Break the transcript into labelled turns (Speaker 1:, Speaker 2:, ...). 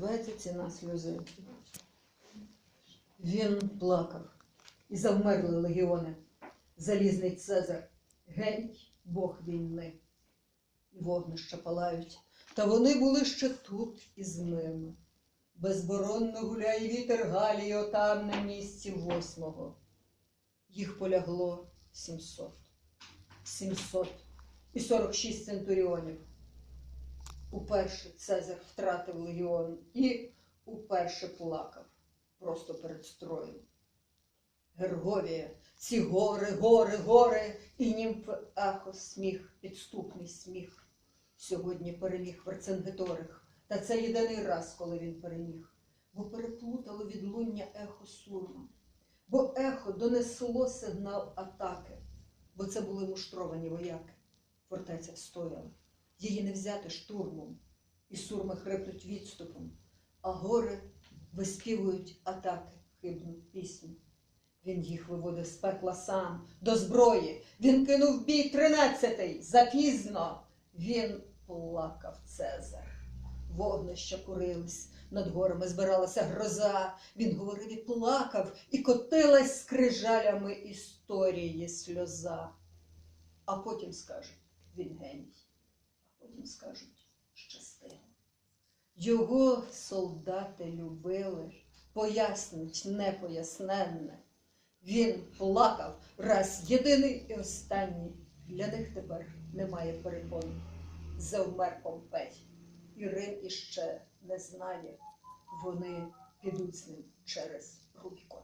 Speaker 1: називається ціна сльози. Він плакав і завмерли легіони. Залізний Цезар, геть Бог війни. І вогнища палають. Та вони були ще тут із ними. Безборонно гуляє вітер Галії отам на місці восьмого. Їх полягло сімсот. Сімсот і сорок шість центуріонів. Уперше Цезар втратив легіон і уперше плакав просто перед строєм. Герговія, ці гори, гори, гори, і німф Ахо сміх, підступний сміх. Сьогодні переміг Верцингеторих, та це єдиний раз, коли він переміг, бо переплутало відлуння ехо сурма, бо ехо донесло сигнал атаки, бо це були муштровані вояки. Фортеця встояла, її не взяти штурмом, і сурми хриплють відступом, а гори виспівують атаки хибну пісню. Він їх виводив з пекла сам до зброї. Він кинув бій тринадцятий запізно. Він плакав Цезар. Вогнища курились, над горами збиралася гроза. Він говорив і плакав, і котилась скрижалями історії сльоза. А потім скажуть, він геній, потім скажуть, щастило. Його солдати любили, пояснить непоясненне. Він плакав раз єдиний і останній. Для них тепер немає перепон. Завмер Помпей. І Рим іще не знає. Вони підуть з ним через Рубікон.